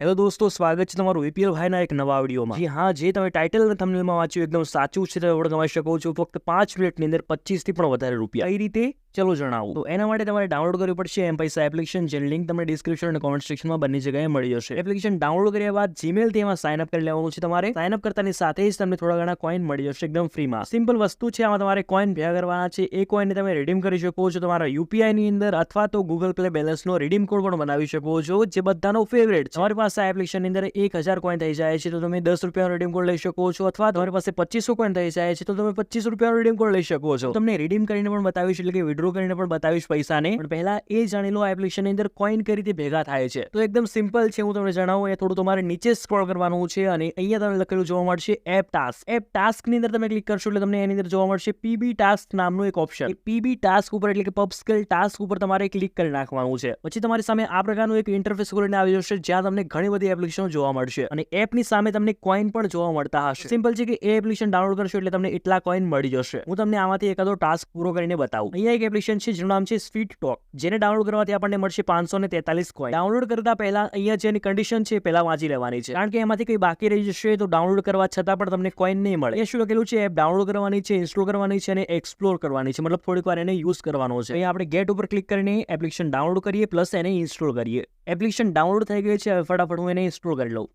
Hello દોસ્તો, સ્વાગત છે તમારું વીપીએલ ભાઈના એક નવા વિડીયોમાં. હા, જે તમે ટાઇટલ અને થંબનેલમાં વાંચ્યું, એકદમ સાચું છે, તમે ઓળખાવી શકો છો. ફક્ત પાંચ મિનિટની અંદર પચીસથી પણ વધારે રૂપિયા. એ રીતે? ચલો જણાવું. તો એના માટે તમારે ડાઉનલોડ કરવી પડશે એમ પૈસા એપ્લિકેશન જેની લિંક તમને ડિસ્ક્રિપ્શન અને કોમેન્ટ સેક્શનમાં બંને જગ્યાએ મળી જશે. એપ્લિકેશન ડાઉનલોડ કર્યા બાદ જીમેલ તેમાં સાઇન અપ કરી લેવાનું છે તમારે. સાઇન અપ કરતાની સાથે જ તમને થોડા ઘણા કોઈન મળી જશે એકદમ ફ્રીમાં સિમ્પલ વસ્તુ છે, આમાં તમારે કોઈન ભેગા કરવાના છે. એ કોઈનને તમે રિડીમ કરી શકો છો તમારા યુપીઆઈ ની અંદર અથવા તો ગૂગલ પ્લે બેલેન્સનો રિડીમ કોડ પણ બનાવી શકો છો, જે બધાનો ફેવરેટ તમારી પાસે આ એપ્લિકેશનની અંદર એક હજાર કોઈન થઈ જાય છે, તો તમે દસ રૂપિયાનો રિડીમ કોડ લઈ શકો છો અથવા તમારી પાસે પચીસો કોઈન થઈ જાય છે, તો તમે પચીસ રૂપિયાનો રિડીમ કોડ લઈ શકો છો. તમને રિડીમ કરીને પણ બતાવીશ, એટલે કે વિડ્રો કરીને પણ બતાવીશ પૈસાને. પણ પહેલા એ જાણી લો એપ્લિકેશનની અંદર કોઈન કઈ રીતે ભેગા થાય છે. તો એકદમ સિમ્પલ છે, હું તમને જણાવું એ થોડું તમારે નીચે સ્ક્રોલ કરવાનું છે અને અહીંયા તમને લખેલું જોવા મળશે એપ ટાસ્ક એપ ટાસ્કની અંદર તમે ક્લિક કરશો એટલે તમને એની અંદર જોવા મળશે પીબી ટાસ્ક નામનું એક ઓપ્શન પીબી ટાસ્ક ઉપર એટલે કે પબ સ્કેલ ટાસ્ક ઉપર તમારે ક્લિક કરી નાખવાનું છે. પછી તમારી સામે આ પ્રકારનું એક ઇન્ટરફેસ ખોલીને આવી જશે, જ્યાં તમને ઘણી બધી એપ્લિકેશનો જોવા મળશે. અને એપની સામે તમને કોઈન પણ જોવા મળતા હશે. સિમ્પલ છે કે એ એપ્લિકેશન ડાઉનલોડ કરશો એટલે તમને એટલા કોઈન મળી જશે. હું તમને આમાંથી એકાદો ટાસ્ક પૂરો કરીને બતાવું. અહીંયા એક એપ્લિકેશન છે, જેનું નામ છે સ્વીટ ટોક જેને ડાઉનલોડ કરવાથી આપણને મળશે પાંચસો ને તેતાલીસ કોઈન ડાઉનલોડ કરતા પહેલા અહીંયા જેની કન્ડિશન છે પહેલા વાંચી લેવાની છે. કારણ કે એમાંથી કંઈ બાકી રહી જશે તો ડાઉનલોડ કરવા છતાં પણ તમને કોઈન નહીં મળે. એ શું લખેલું છે? એપ ડાઉનલોડ કરવાની છે ઇન્સ્ટોલ કરવાની છે અને એક્સપ્લોર કરવાની છે. મતલબ થોડીક વાર એને યુઝ કરવાનો છે. અહીંયા આપણે ગેટ ઉપર ક્લિક કરીને એપ્લિકેશન ડાઉનલોડ કરીએ પ્લસ એને ઇન્સ્ટોલ કરીએ. એપ્લિકેશન ડાઉનલોડ થઈ ગઈ છે ફટાફટ હું એને ઇન્સ્ટોલ કરી લઉં.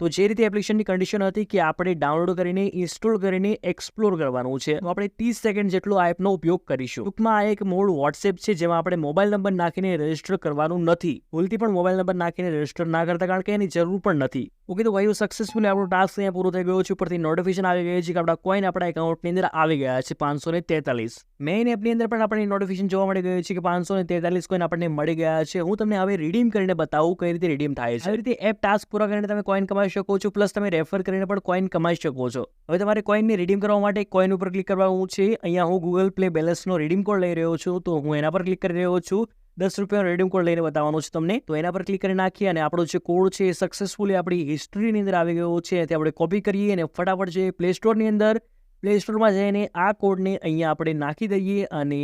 તો જે રીતે એપ્લિકેશનની કન્ડિશન હતી કે આપણે ડાઉનલોડ કરીને ઇન્સ્ટોલ કરીને એક્સપ્લોર કરવાનું છે, તો આપણે ત્રીસ સેકન્ડ જેટલો આ એપનો ઉપયોગ કરીશું. ટૂંકમાં આ એક મોડ વોટ્સએપ છે, જેમાં આપણે મોબાઈલ નંબર નાખીને રજિસ્ટર કરવાનું નથી. ભૂલથી પણ મોબાઈલ નંબર નાખીને રજિસ્ટર ના કરતા કારણ કે એની જરૂર પણ નથી. ઓકે, તો ભાઈઓ સક્સેસફુલી આપણો ટાસ્ક અહીંયા પૂરો થઈ ગયો છે, ઉપરથી નોટિફિકેશન આવી ગઈ છે કે આપણા કોઈન આપણા એકાઉન્ટની અંદર આવી ગયા છે, પાંચસો ને તેતાલીસ. મેઇન એપની અંદર પણ આપણને નોટિફિકેશન જોવા મળી ગયું છે કે પાંચસો ને તેતાલીસ કોઈન આપણને મળી ગયા છે. હું તમને હવે રિડીમ કરીને બતાવું કઈ રીતે રિડીમ થાય છે. આવી રીતે એપ ટાસ્ક પૂરા કરીને તમે કોઈન કમાઈ શકો છો, પ્લસ તમે રેફર કરીને પણ કોઈન કમાઈ શકો છો. હવે તમારે કોઈનને રિડીમ કરવા માટે કોઈન ઉપર ક્લિક કરવાનું છે. અહીંયા હું ગૂગલ પ્લે બેલેન્સનો રિડીમ કોડ લઈ રહ્યો છું, તો હું એના પર ક્લિક કરી રહ્યો છું. દસ રૂપિયાનો રિડીમ કોડ લઈને બતાવવાનો છે તમને. તો એના પર ક્લિક કરી નાખીએ અને આપણો જે કોડ છે એ સક્સેસફુલી આપણી હિસ્ટ્રીની અંદર આવી ગયો છે. તે આપણે કોપી કરીએ અને ફટાફટ જે પ્લે સ્ટોરની અંદર પ્લે સ્ટોરમાં જઈને આ કોડને અહીંયા આપણે નાખી દઈએ અને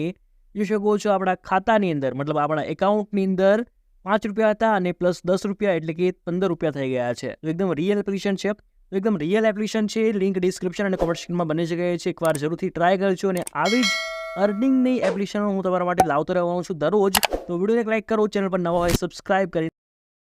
જોઈ શકો છો આપણા ખાતાની અંદર, મતલબ આપણા એકાઉન્ટની અંદર પાંચ રૂપિયા હતા અને પ્લસ દસ રૂપિયા એટલે કે પંદર રૂપિયા થઈ ગયા છે. એકદમ રિયલ એપ્લિકેશન છે. એકદમ રિયલ એપ્લિકેશન છે. લિંક ડિસ્ક્રિપ્શન અને કોમેન્ટ સ્ક્રીનમાં બની જગ્યાએ છે. એકવાર જરૂરથી ટ્રાય કરજો અને આવી જ અર્નિંગની એપ્લિકેશન હું તમારા માટે લાવતો રહેવાનો છું દરરોજ. તો વિડીયોને લાઇક કરો ચેનલ પર નવા હોય સબસ્ક્રાઇબ કરી